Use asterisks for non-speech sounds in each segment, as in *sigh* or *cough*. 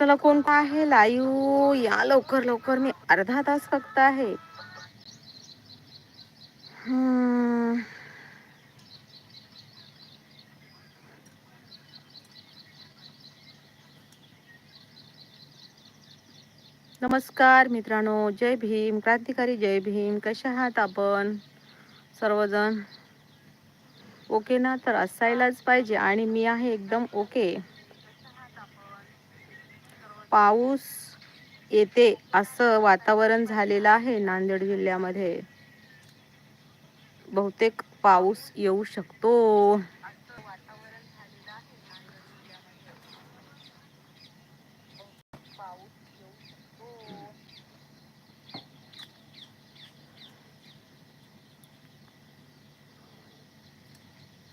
चला कोणता आहे लाईव या लवकर लवकर. मी अर्धा तास फक्त आहे. नमस्कार मित्रांनो. जय भीम. क्रांतिकारी जय भीम. कशा आहात आपण? सर्वजण? ओके ना? तर असायलाच पाहिजे. आणि मी आहे एकदम ओके. पाऊस येते असं वातावरण झालेलं आहे नांदेड जिल्ह्यामध्ये. बहुतेक पाऊस येऊ शकतो.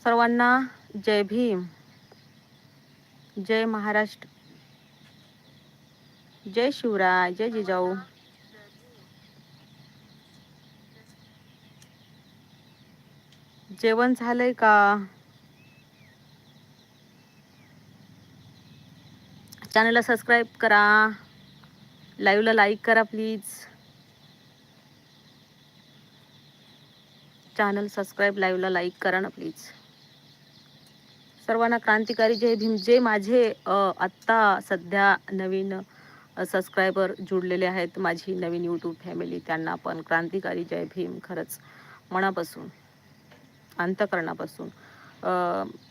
सर्वांना जय भीम. जय महाराष्ट्र. जय शिवराय जय जिजाऊ. जेवण झालंय का? चॅनलला सबस्क्राईब करा. लाईव्हला लाईक करा प्लीज. चॅनल सबस्क्राईब लाईव्हला लाईक करा ना प्लीज. सर्वांना क्रांतिकारी जय भीम जे माझे आत्ता सध्या नवीन सबस्क्रायबर जुडलेले आहेत माझी नवीन यूट्यूब फॅमिली त्यांना पण क्रांतिकारी जय भीम खरंच मनापासून अंतकरणापासून.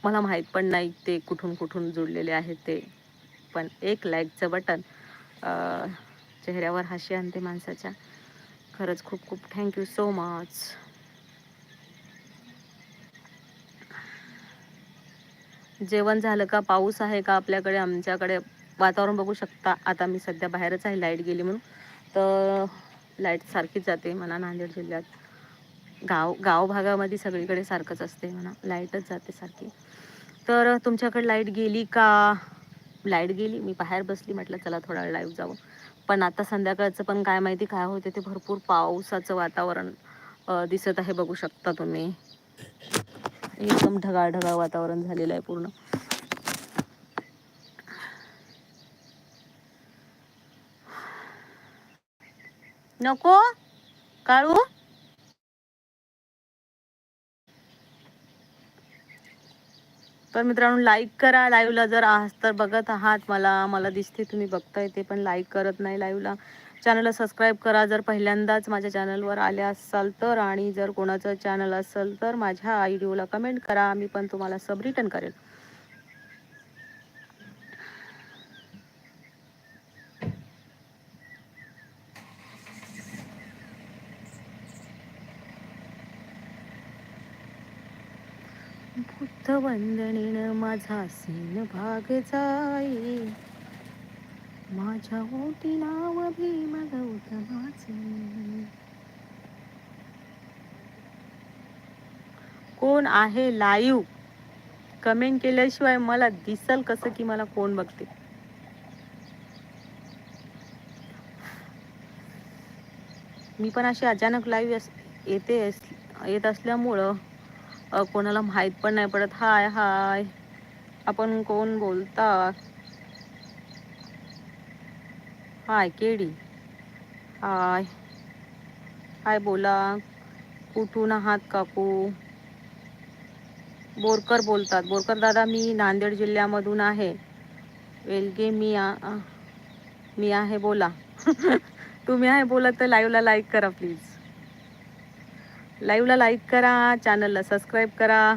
मला माहीत पण नाही ते कुठून कुठून जुडलेले आहेत ते पण एक लाईकचं बटन चेहऱ्यावर हाशी आणते माणसाच्या. खरंच खूप खूप थँक्यू सो मच जेवण झालं का? पाऊस आहे का आपल्याकडे? आमच्याकडे वातावरण बघू शकता. आता मी सध्या बाहेरच आहे लाइट गेली म्हणून. तर लाइट सारखीच जाते म्हणा नांदेड जिल्ह्यात. गाव गाव भागामध्ये सगळीकडे सारखंच असते म्हणा. लाईटच जाते सारखी. तर तुमच्याकडे लाइट गेली का? लाइट गेली. मी बाहेर बसली म्हटलं चला थोडा वेळ लाईव्ह जावं. पण आता संध्याकाळचं पण काय माहिती काय होते ते भरपूर पावसाचं वातावरण दिसत आहे बघू शकता तुम्ही. एकदम ढगाळ ढगाळ वातावरण झालेलं आहे पूर्ण. नको. काळू. तर मित्रांनो लाईक करा लाईव्हला जर आहात तर बघत आहात मला मला दिसते तुम्ही बघताय ते पण लाईक करत नाही लाईव्हला चॅनलला सबस्क्राईब करा. जर पहिल्यांदाच माझ्या चॅनलवर आले असाल तर आणि जर कोणाचं चॅनल असेल तर माझ्या आयडिओला कमेंट करा. मी पण तुम्हाला सब रिटर्न करेल. बुद्धवंदनीनं माझा सीन भाग जाई माझ्या ओटी नाव भीम गौतमाचे. कोण आहे लाईव्ह कमेंट केल्याशिवाय मला दिसल कसं की मला कोण बघते? मी पण अशी अचानक लाईव्ह येते येत असल्यामुळं कोणाला माहीत पण नाही पडत. हाय हाय. आपण कोण बोलता? हाय केडी. हाय. हाय बोला. कुठून आहात काकू? बोरकर बोलतात. बोरकर दादा मी नांदेड जिल्ह्यामधून आहे. वेलगे मी मी आहे बोला. *laughs* तुम्ही आहे बोला तर लाईव्हला लाईक करा प्लीज लाईव्हला लाईक करा चॅनलला सबस्क्राईब करा.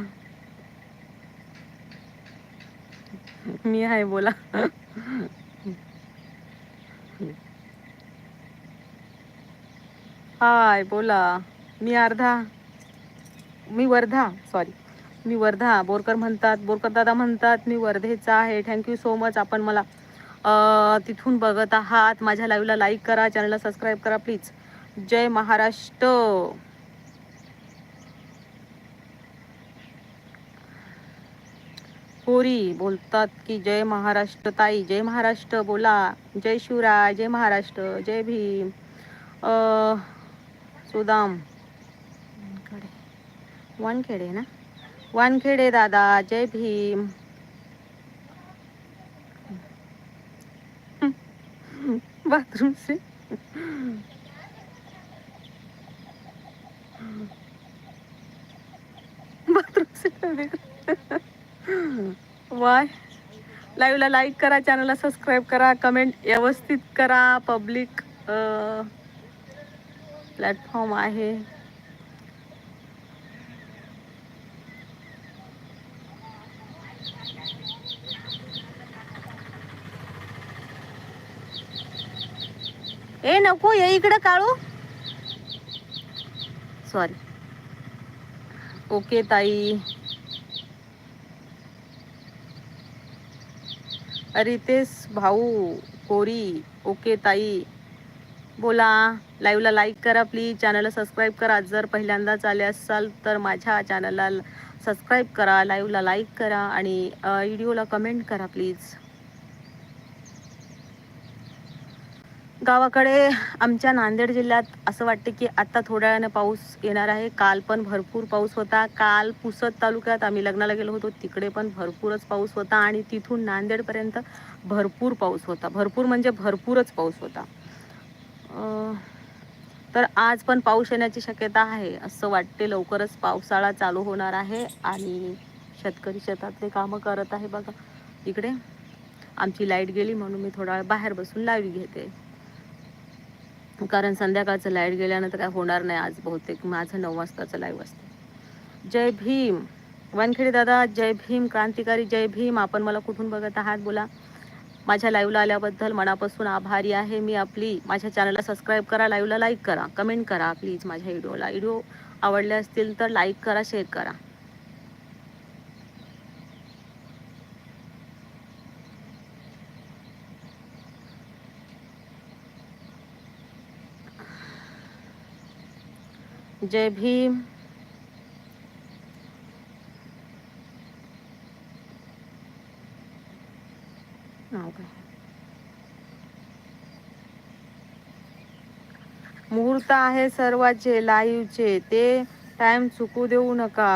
मी आहे बोला. हाय बोला. मी अर्धा. मी वर्धा सॉरी मी वर्धा. बोरकर म्हणतात बोरकर दादा म्हणतात मी वर्धेचा आहे. थँक्यू सो मच आपण मला तिथून बघत आहात. माझ्या लाईव्हला लाईक करा चॅनलला सबस्क्राईब करा प्लीज. जय महाराष्ट्र. पोरी बोलतात की जय महाराष्ट्र ताई जय महाराष्ट्र बोला जय शिवराय जय महाराष्ट्र जय भीम. सुदाम. वानखेडे. ना? वानखेडे दादा जय भीम. बाथरूम से? बाथरूम से वाय लाईव्हला लाईक करा चॅनलला सबस्क्राईब करा कमेंट व्यवस्थित करा पब्लिक प्लॅटफॉर्म आहे. ए नको ये इकडं काळू सॉरी ओके ताई. रितेश भाऊ कोरी ओके ताई. बोला लाईव्हला लाईक करा प्लीज. चॅनलला सबस्क्राईब करा. जर पहिल्यांदाच आले असाल तर माझ्या चॅनलला सबस्क्राईब करा लाईव्हला लाईक करा आणि व्हिडिओला कमेंट करा प्लीज. गावाकडे आमच्या नांदेड जिल्ह्यात असं वाटते की आता थोड्या वेळाने पाऊस येणार आहे. काल पण भरपूर पाऊस होता. काल पुसद तालुक्यात आम्ही लग्नाला गेलो होतो. तिकडे पण भरपूरच पाऊस होता आणि तिथून नांदेडपर्यंत भरपूर पाऊस होता. भरपूर म्हणजे भरपूरच पाऊस होता. तर आज पण पाऊस येण्याची शक्यता आहे असं वाटते. लवकरच पावसाळा चालू होणार आहे आणि शेतकरी शेतातले कामं करत आहे बघा. इकडे आमची लाइट गेली म्हणून मी थोडा वेळ बाहेर बसून लाईव्ह घेते. कारण संध्याकाळचं लाइट गेल्यानंतर काय होणार नाही आज बहुतेक. माझं नऊ वाजताचं लाईव्ह असतं. जय भीम. वानखेडे दादा जय भीम. क्रांतिकारी जय भीम. आपण मला कुठून बघत आहात बोला. माझ्या लाईव्हला आल्याबद्दल मनापासून आभारी आहे मी आपली. माझ्या चॅनलला सबस्क्राईब करा लाईव्हला लाईक करा. कमेंट करा प्लीज माझ्या व्हिडिओला व्हिडिओ आवडले असतील तर लाईक करा शेअर करा. जय भीम. मुहूर्त आहे सर्वाचे लाईव्हचे. ते टाइम चुकू देऊ नका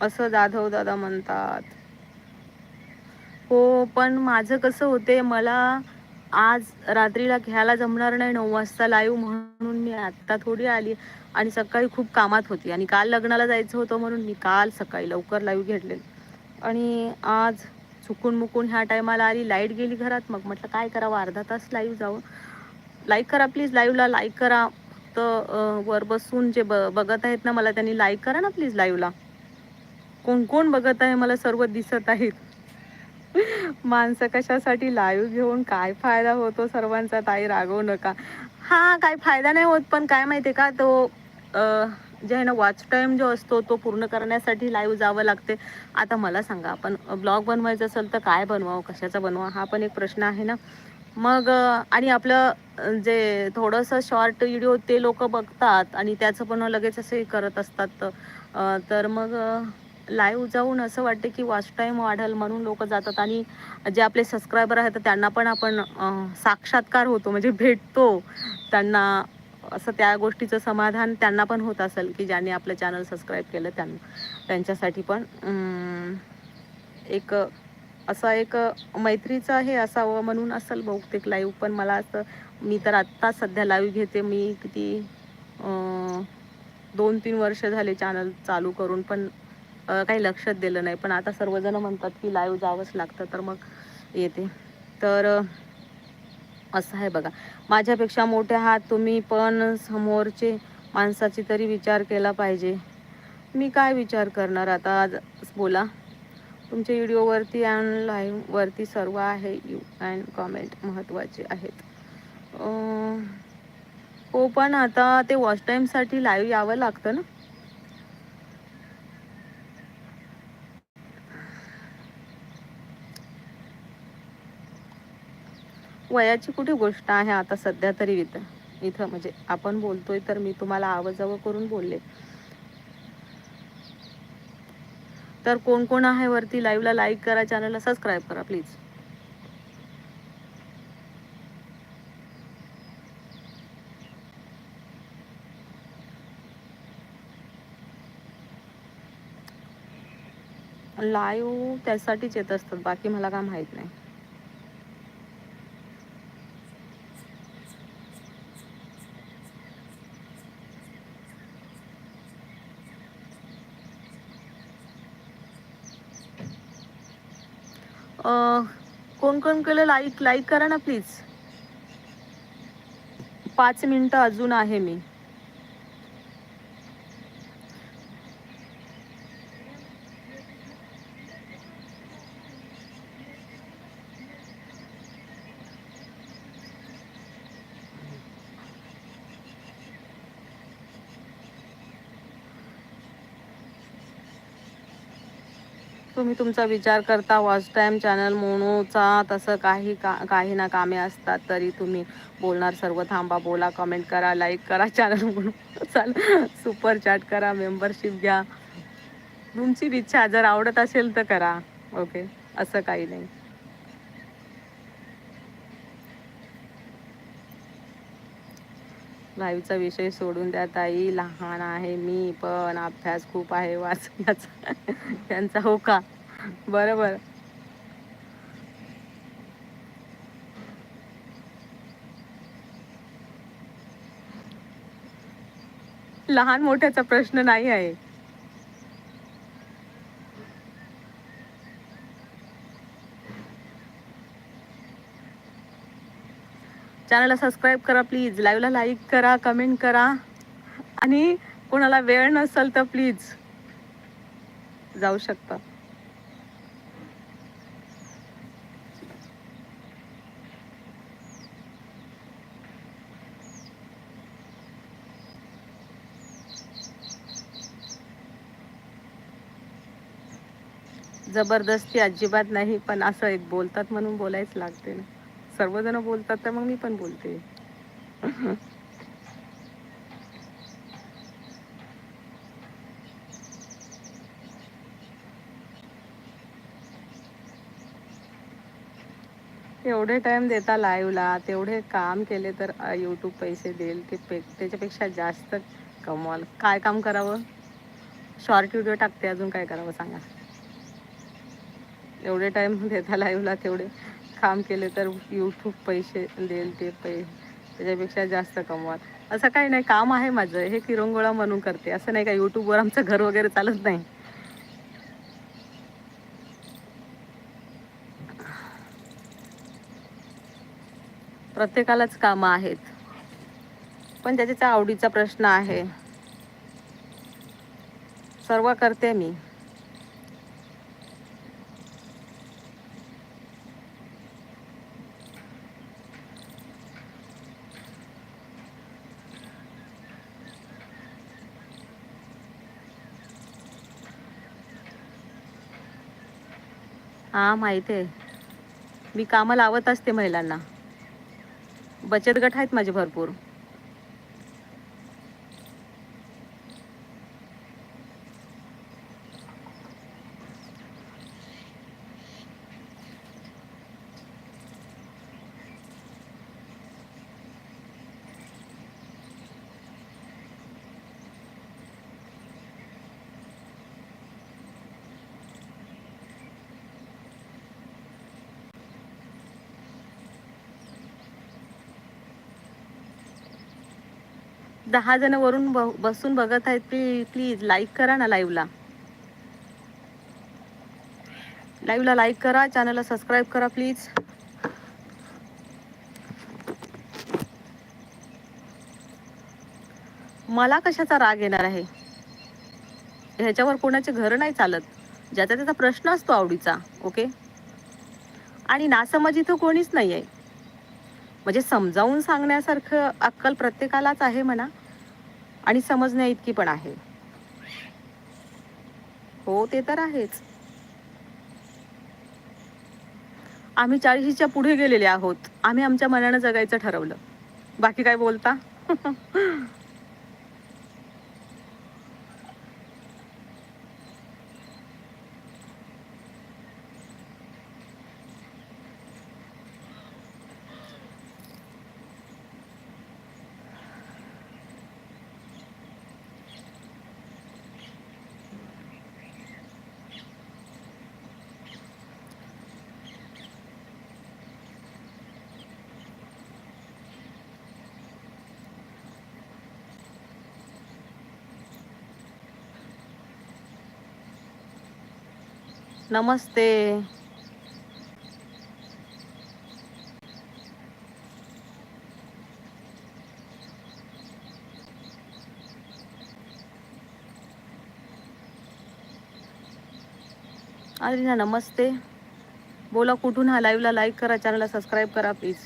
असं जाधव दादा म्हणतात. हो पण माझं कसं होते मला आज रात्रीला घ्यायला जमणार नाही नऊ वाजता लाईव्ह म्हणून मी आत्ता थोडी आली आणि सकाळी खूप कामात होती आणि काल लग्नाला जायचं होतं म्हणून मी काल सकाळी लवकर लाईव्ह घेतले आणि आज चुकून मुकून ह्या टायमाला आली लाइट गेली घरात. मग म्हटलं काय करावं अर्धा तास लाईव्ह जावं लाईक करा प्लीज लाईव्हला लाईक करा. तर वर बसून जे ब बघत आहेत ना मला त्यांनी लाईक करा ना प्लीज लाईव्हला कोण कोण बघत आहे मला सर्व दिसत आहेत. माणसं कशासाठी लाईव्ह घेऊन काय फायदा होतो सर्वांचा ताई रागवू नका. हा काय फायदा नाही होत पण काय माहिती आहे का तो जे आहे ना वॉच टाईम जो असतो तो पूर्ण करण्यासाठी लाईव्ह जावं लागते. आता मला सांगा आपण ब्लॉग बनवायचं असेल तर काय बनवावं कशाचा बनवा हा पण एक प्रश्न आहे ना. मग आणि आपलं जे थोडंसं शॉर्ट व्हिडिओ ते लोक बघतात आणि त्याचं पण लगेच असे करत असतात. तर मग लाईव्ह जाऊन असं वाटते की वॉच टाईम वाढेल म्हणून लोक जातात. आणि जे आपले सबस्क्रायबर आहेत त्यांना पण आपण साक्षात्कार होतो म्हणजे भेटतो. त्यांना असं त्या गोष्टीचं समाधान त्यांना पण होत असेल की ज्यांनी आपलं चॅनल सबस्क्राईब केलं त्यांना त्यांच्यासाठी पण एक असा एक मैत्रीचं हे असावं म्हणून असेल बहुतेक लाईव्ह पण मला असं मी तर आत्ता सध्या लाईव्ह घेते. मी किती दोन तीन वर्ष झाले चॅनल चालू करून पण काही लक्षात दिलं नाही. पण आता सर्वजण म्हणतात की लाईव्ह जावंच लागतं तर मग येते. तर असं आहे बघा. माझ्यापेक्षा मोठे आहात तुम्ही पण समोरचे माणसाची तरी विचार केला पाहिजे. मी काय विचार करणार? आता आज बोला. तुमच्या व्हिडिओवरती अँड लाईव्हवरती सर्व आहे. यू अँड कॉमेंट महत्त्वाचे आहेत. हो पण आता ते वॉच टाईमसाठी लाईव्ह यावं लागतं ना? वयाची कुठे गोष्ट आहे आता सध्या तरी इथं? इथं म्हणजे आपण बोलतोय तर मी तुम्हाला आवाजावं करून बोलले. तर कोण कोण आहे वरती? लाईव्हला लाईक करा चॅनलला सबस्क्राईब करा प्लीज लाईव्ह त्यासाठीच येत असतात बाकी मला काय माहीत नाही. कोण कोण केलं? लाईक लाईक करा ना प्लीज पाच मिनटं अजून आहे मी. तुम्ही तुमचा विचार करता वॉच टाईम चॅनल मोनोचा तसं काही का काही ना कामे असतात तरी तुम्ही बोलणार सर्व थांबा बोला कमेंट करा लाईक करा चॅनल म्हणून. चाल सुपर चॅट करा मेंबरशिप घ्या. तुमची इच्छा जर आवडत असेल तर करा. ओके असं काही नाही. लाईव्हचा विषय सोडून द्या ताई. लहान आहे मी पण अभ्यास खूप आहे वाचण्याचा. *laughs* त्यांचा हो का? बरं बरं लहान मोठ्याचा प्रश्न नाही आहे. चॅनलला सबस्क्राईब करा प्लीज लाईव्हला लाईक करा कमेंट करा. आणि कोणाला वेळ नसेल तर प्लीज जाऊ शकता. जबरदस्ती अजिबात नाही पण असं एक बोलतात म्हणून बोलायच लागते ना. सर्वजण बोलतात तर मग मी पण बोलते. एवढे टाइम देता लाईव्हला तेवढे काम केले तर यूट्यूब पैसे देईल ते पे त्याच्यापेक्षा जास्त कमवाल काय काम करावं? शॉर्ट व्हिडिओ टाकते अजून काय करावं सांगा. एवढे टाइम देता लाईव्हला तेवढे. काम केले तर यूट्यूब पैसे देईल ते पै त्याच्यापेक्षा जास्त कमवाल. असं काही नाही काम आहे माझं. हे किरंगोळा म्हणून करते. असं नाही का यूट्यूबवर आमचं घर वगैरे चालत नाही. प्रत्येकालाच कामं आहेत. पण त्याच्या आवडीचा प्रश्न आहे सर्व करते मी. हा माहिती आहे. मी कामं लावत असते महिलांना. बचत गट आहेत माझे भरपूर. दहा जण वरून ब बसून बघत आहेत प्लीज प्लीज लाईक करा ना लाईव्हला लाईव्हला लाईक करा चॅनलला सबस्क्राईब करा प्लीज मला कशाचा राग येणार आहे? ह्याच्यावर कोणाचे घर नाही चालत. ज्याचा त्याचा प्रश्न असतो आवडीचा ओके आणि नासमज इथं कोणीच नाही आहे म्हणजे समजावून सांगण्यासारखं अक्कल प्रत्येकालाच आहे म्हणा. आणि समजण्या इतकी पण आहे. हो ते तर आहेच. आम्ही चाळीशीच्या पुढे गेलेले आहोत. आम्ही आमच्या मनानं जगायचं ठरवलं. बाकी काय बोलता? *laughs* नमस्ते. आदरीना नमस्ते. बोला कुठून हा लाईव्हला लाईक करा चॅनलला सबस्क्राईब करा प्लीज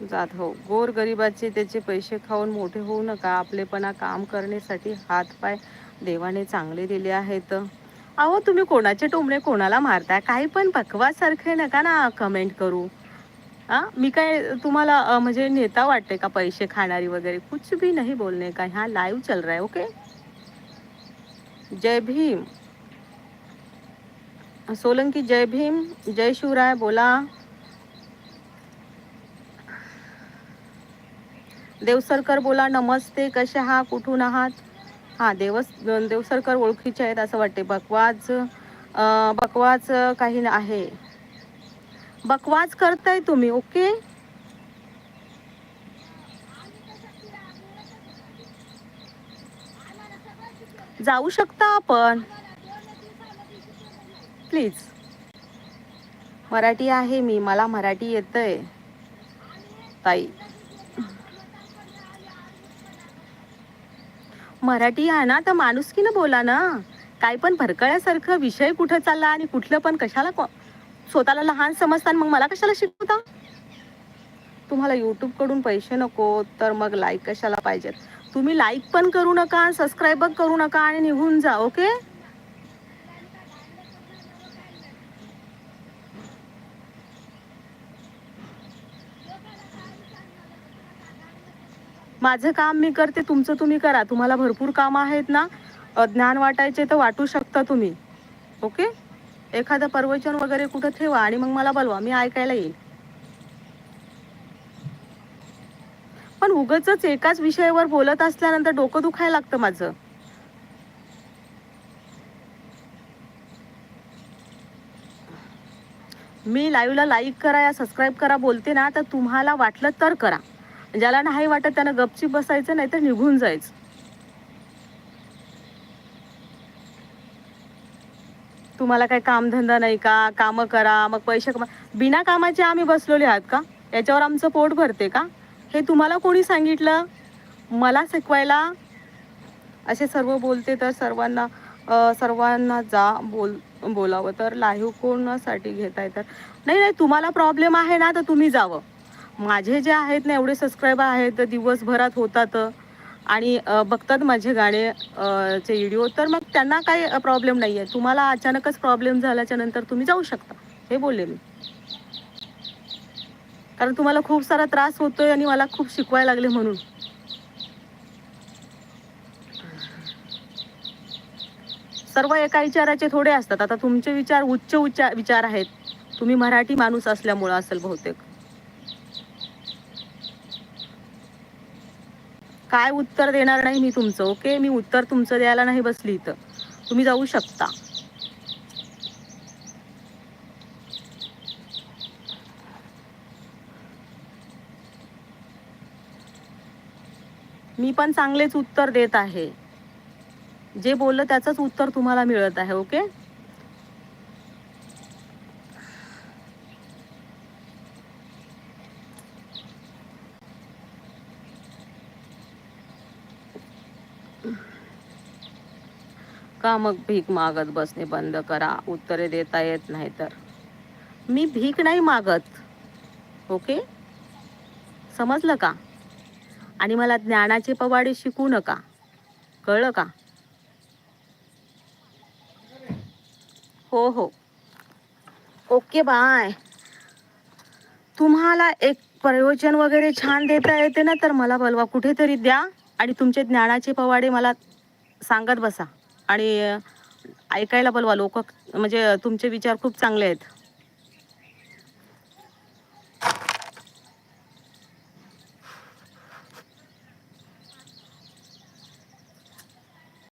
जात. हो गोर गरिबाचे त्याचे पैसे खाऊन मोठे होऊ नका. आपलेपणा काम करण्यासाठी हातपाय देवाने चांगले दिले आहेत. अहो तुम्ही कोणाचे टोमणे कोणाला मारताय? काही पण पकवासारखे नका ना कमेंट करू. हा मी काय तुम्हाला म्हणजे नेता वाटते का पैसे खाणारी वगैरे? कुछ भी नाही बोलणे का? ह्या लाईव्ह चल रहा है ओके जय भीम. सोलंकी जय भीम. जय शिवराय बोला. देवसरकर बोला नमस्ते कसे आहात? कुठून आहात? हां देवस देवसरकर ओळखीचे आहेत असं वाटते. बकवाज बकवाज काही आहे. बकवाज करताय तुम्ही ओके? जाऊ शकता आपण. प्लीज. मराठी आहे मी मला मराठी येतंय. ताई. मराठी आहे ना तर माणुसकीनं बोला ना. काय पण भरकळ्यासारखं विषय कुठं चालला आणि कुठलं पण कशाला स्वतःला लहान समजता मग मला कशाला शिकवता? तुम्हाला YouTube कडून पैसे नको तर मग लाईक कशाला पाहिजेत? तुम्ही लाईक पण करू नका सबस्क्राईब करू नका आणि निघून जा ओके माझं काम मी करते तुमचं तुम्ही करा. तुम्हाला भरपूर काम आहेत ना. ज्ञान वाटायचे तर वाटू शकता तुम्ही. ओके? एखादं प्रवचन वगैरे कुठं ठेवा आणि मग मला बोलवा. मी ऐकायला येईल. पण उगच एकाच विषयावर बोलत असल्यानंतर डोकं दुखायला लागतं माझं. मी लाईव्हला लाईक करा या सबस्क्राईब करा बोलते ना तर तुम्हाला वाटलं तर करा. ज्याला नाही वाटत त्यानं गपचीप बसायचं नाही तर निघून जायचं. तुम्हाला काही कामधंदा नाही का? कामं करा मग पैसे कमा बिना कामाचे आम्ही बसलेले आहात का? याच्यावर आमचं पोट भरते का? हे तुम्हाला कोणी सांगितलं? मला शिकवायला? असे सर्व बोलते तर सर्वांना सर्वांना जा बोल बोलावं. तर लाईव्ह कोणासाठी घेताय तर? नाही नाही तुम्हाला प्रॉब्लेम आहे ना तर तुम्ही जावं. माझे जे आहेत ना एवढे सबस्क्रायबर आहेत तर दिवसभरात होतात. आणि बघतात माझे गाणे चे व्हिडिओ तर मग त्यांना काही प्रॉब्लेम नाही आहे तुम्हाला अचानकच प्रॉब्लेम झाल्याच्यानंतर तुम्ही जाऊ शकता. हे बोलले मी. कारण तुम्हाला खूप सारा त्रास होतोय आणि मला खूप शिकवायला लागले म्हणून. सर्व एका विचाराचे थोडे असतात. आता तुमचे विचार उच्च उच्च विचार आहेत. तुम्ही मराठी माणूस असल्यामुळं असेल बहुतेक. काय उत्तर देणार नाही मी तुमचं ओके? मी उत्तर तुमचं द्यायला नाही बसली इथं. तुम्ही जाऊ शकता. मी पण चांगलेच उत्तर देत आहे. जे बोललं त्याचंच उत्तर तुम्हाला मिळत आहे ओके? का मग भीक मागत बसणे बंद करा? उत्तरे देता येत नाही तर. मी भीक नाही मागत. ओके? समजलं का? आणि मला ज्ञानाचे पवाडे शिकू नका. कळलं का? हो हो. Okay bye. तुम्हाला एक प्रयोजन वगैरे छान देता येते ना तर मला बोलवा. कुठेतरी द्या आणि तुमचे ज्ञानाचे पवाडे मला सांगत बसा. आणि ऐकायला बोलवा. लोक म्हणजे तुमचे विचार खूप चांगले आहेत.